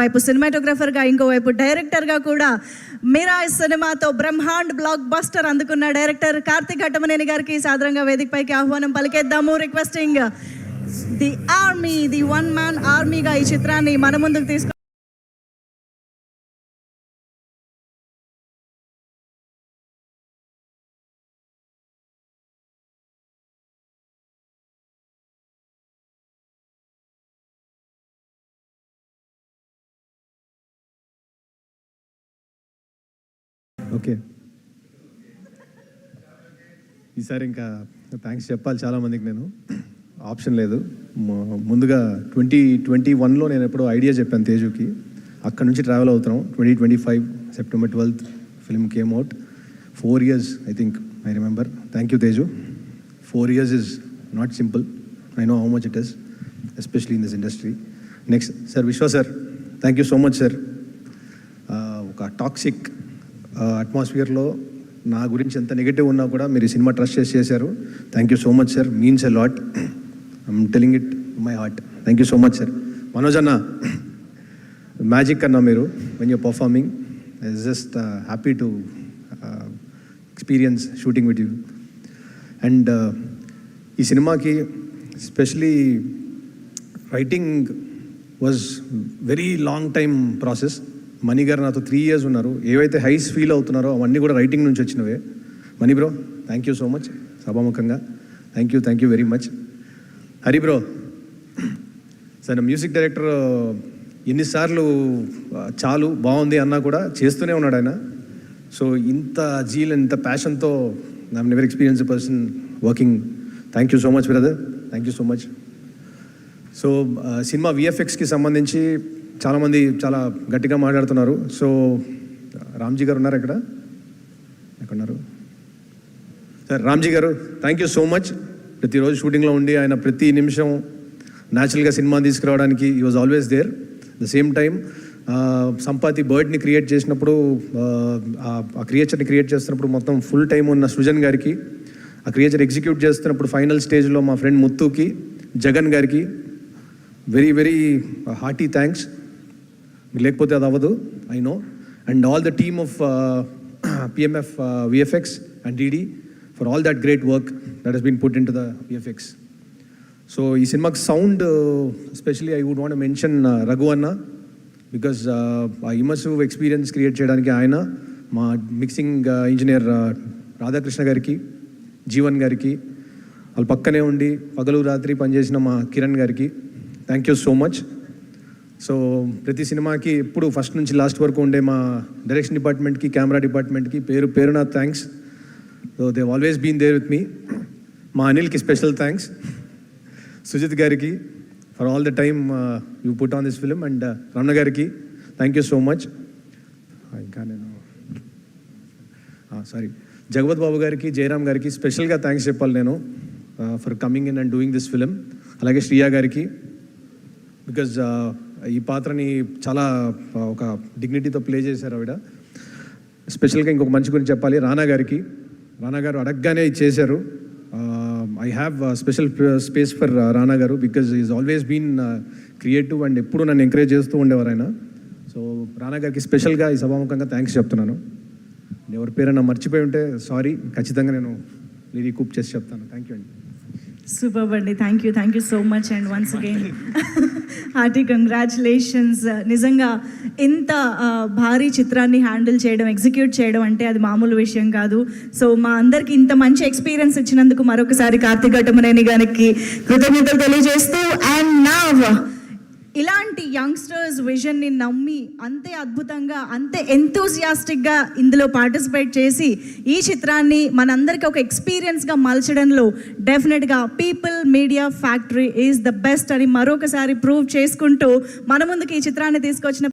వైపు సినిమాటోగ్రఫర్గా ఇంకోవైపు డైరెక్టర్గా కూడా మీరా ఈ సినిమాతో బ్రహ్మాండ్ బ్లాక్ బస్టర్ అందుకున్న డైరెక్టర్ కార్తిక్ ఘట్టమనేని గారికి సాధారణంగా వేదికపైకి ఆహ్వానం పలికేద్దాము. Requesting the army the one man ఆర్మీగా ఈ చిత్రాన్ని మన ముందుకు తీసుకు ఓకే. ఈసారి ఇంకా థ్యాంక్స్ చెప్పాలి చాలామందికి నేను. ఆప్షన్ లేదు. ముందుగా ట్వంటీ ట్వంటీ వన్లో నేను ఎప్పుడో ఐడియా చెప్పాను తేజుకి. అక్కడ నుంచి ట్రావెల్ అవుతున్నాం. Twenty twenty five September twelfth film came out four years I think I remember thank you Teju. Four years is not simple I know how much it is especially in this industry next sir Vishwa sir thank you so much sir ఒక toxic అట్మాస్ఫియర్లో నా గురించి ఎంత negative ఉన్నా కూడా మీరు cinema trust చేసి చేశారు. Thank you so much sir means a lot I'm telling it my heart thank you so much sir Manoj అన్న మ్యాజిక్ అన్న మీరు when you performing is just happy to experience shooting with you and ఈ సినిమాకి specially writing was very long time process Mani గారు నాతో three years ఉన్నారు. ఏవైతే highs feel అవుతున్నారో అవన్నీ కూడా రైటింగ్ నుంచి వచ్చినవే. Mani bro thank you so much సభాముఖంగా. Thank you thank you very much Hari bro సరే మ్యూజిక్ డైరెక్టర్ ఎన్నిసార్లు చాలు బాగుంది అన్నా కూడా చేస్తూనే ఉన్నాడు ఆయన. సో ఇంత జీల్ ఇంత ప్యాషన్తో I'm never experience person working thank you so much brother thank you so much so cinema విఎఫ్ఎక్స్కి సంబంధించి చాలామంది చాలా గట్టిగా మాట్లాడుతున్నారు. సో రామ్జీ గారు ఉన్నారు ఇక్కడ? ఎక్కడున్నారు? సార్ రామ్జీ గారు థ్యాంక్ యూ సో మచ్ ప్రతిరోజు షూటింగ్లో ఉండి ఆయన ప్రతి నిమిషం న్యాచురల్గా సినిమా తీసుకురావడానికి ఈ was always there the same time Sampati బర్డ్ని create చేసినప్పుడు ఆ, క్రియేచర్ని క్రియేట్ చేస్తున్నప్పుడు మొత్తం ఫుల్ టైం ఉన్న సృజన్ గారికి ఆ క్రియేచర్ ఎగ్జిక్యూట్ చేస్తున్నప్పుడు ఫైనల్ స్టేజ్లో మా ఫ్రెండ్ ముత్తుకి జగన్ గారికి వెరీ వెరీ హార్టీ థ్యాంక్స్ లేకపోతే అది అవ్వదు I know and all the team of PMF VFX and DD for all that great work that he's been put in to the VFX so ఈ సినిమాకి sound especially I would want mention Raghu అన్న because ఆ immersive experience create చేయడానికి ఆయన మా mixing engineer Radhakrishna గారికి జీవన్ గారికి వాళ్ళ పక్కనే ఉండి పగలు రాత్రి పనిచేసిన మా కిరణ్ గారికి. Thank you so much so ప్రతి సినిమాకి ఎప్పుడు ఫస్ట్ నుంచి లాస్ట్ వరకు ఉండే మా డైరెక్షన్ డిపార్ట్మెంట్కి కెమెరా డిపార్ట్మెంట్కి పేరు పేరున thanks so they always been there with me మా అనిల్కి స్పెషల్ థ్యాంక్స్ సుజిత్ గారికి for all the time you put on this film and Ramana గారికి థ్యాంక్ యూ సో మచ్ ఇంకా నేను సారీ జగవత్ బాబు గారికి జయరామ్ గారికి స్పెషల్గా థ్యాంక్స్ చెప్పాలి నేను for coming in and doing this film అలాగే శ్రియా గారికి బికాజ్ ఈ పాత్రని చాలా ఒక డిగ్నిటీతో ప్లే చేశారు ఆవిడ. స్పెషల్గా ఇంకొక మంచి గురించి చెప్పాలి. రానా గారికి. రానా గారు అడగగానే ఇది చేశారు. I have special space for Rana గారు because is always been creative and ఎప్పుడు నన్ను ఎంకరేజ్ చేస్తూ ఉండేవారు ఆయన. సో రానా గారికి స్పెషల్గా ఈ సభాముఖంగా థ్యాంక్స్ చెప్తున్నాను. ఎవరి పేరైనా మర్చిపోయి ఉంటే సారీ ఖచ్చితంగా నేను రీకూప్ చేసి చెప్తాను. థ్యాంక్ యూ అండి. సూపర్ అండి. Thank you thank you so much and once again hearty congratulations uh, నిజంగా ఇంత uh, భారీ చిత్రాన్ని హ్యాండిల్ చేయడం ఎగ్జిక్యూట్ చేయడం అంటే అది మామూలు విషయం కాదు. సో మా అందరికి ఇంత మంచి ఎక్స్పీరియన్స్ ఇచ్చినందుకు మరొకసారి కార్తీక్ ఘట్టమనేని గారికి కృతజ్ఞతలు తెలియజేస్తూ అండ్ నా ఇలాంటి యంగ్స్టర్స్ విజన్ని నమ్మి అంతే అద్భుతంగా అంతే ఎంతూజియాస్టిక్గా ఇందులో పార్టిసిపేట్ చేసి ఈ చిత్రాన్ని మనందరికీ ఒక ఎక్స్పీరియన్స్గా మలచడంలో definitely people media factory is the best అని మరొకసారి ప్రూవ్ చేసుకుంటూ మన ముందుకు ఈ చిత్రాన్ని తీసుకొచ్చిన